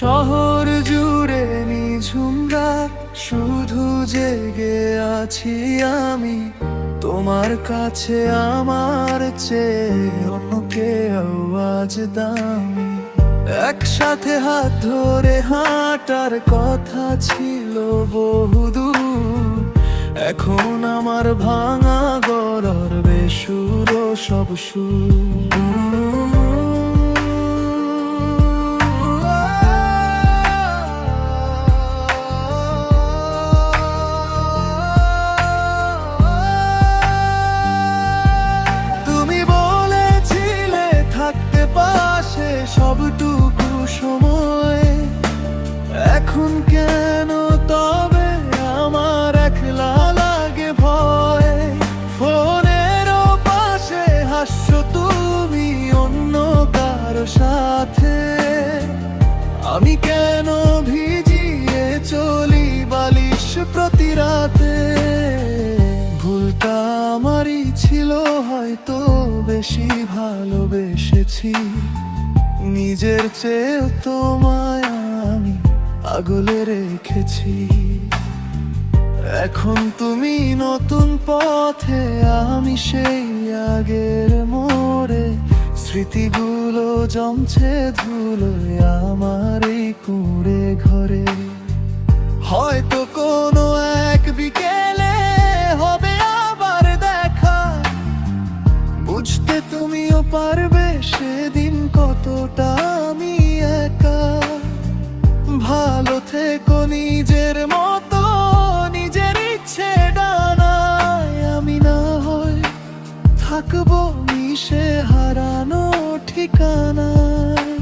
শহর জুড়ে নিঝুম শুধু জেগে আছি আমি। তোমার কাছে আমার চেয়ে অন্য কেউ দামি। একসাথে হাত ধরে হাঁটার কথা ছিল বহুদূর। এখন আমার ভাঙা গড়র বেসুর সব তুমি কেন ভিজিয়ে চলি বালিশ প্রতি রাতে। ভুলটা আমারই ছিল, হয়তো বেশি ভালোবেসেছি। নিজের চেয়েও তোমায় আমি আগলে রেখেছি। এখন তুমি নতুন পথে, আমি সেই আগের মোড়ে। স্মৃতিগুলো জমছে ধুলো আমার এই কুঁড়ে ঘরে। হয়তো কোনো এক বিকেলে হবে আবার দেখা। বুঝতে তুমিও পারবে সেদিন কতটা আমি একা। ভালো থেকো নিজের মতো, নিজের ইচ্ছে ডানায় আমি না হয় থাকব মিশে হারানো ঠিকানায়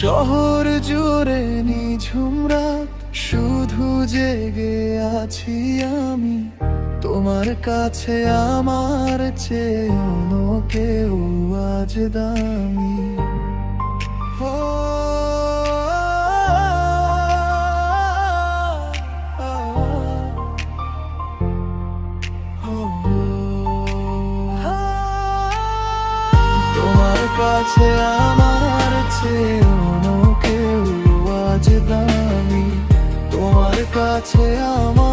শহর জুড়ে নিঝুম রাত, শুধু জেগে আছি আমি। তোমার কাছে আমার চেয়ে কেউ আজ দামি। কাছে আমার চেয়ে কেউ আজ দামি। তোমার কাছে আমার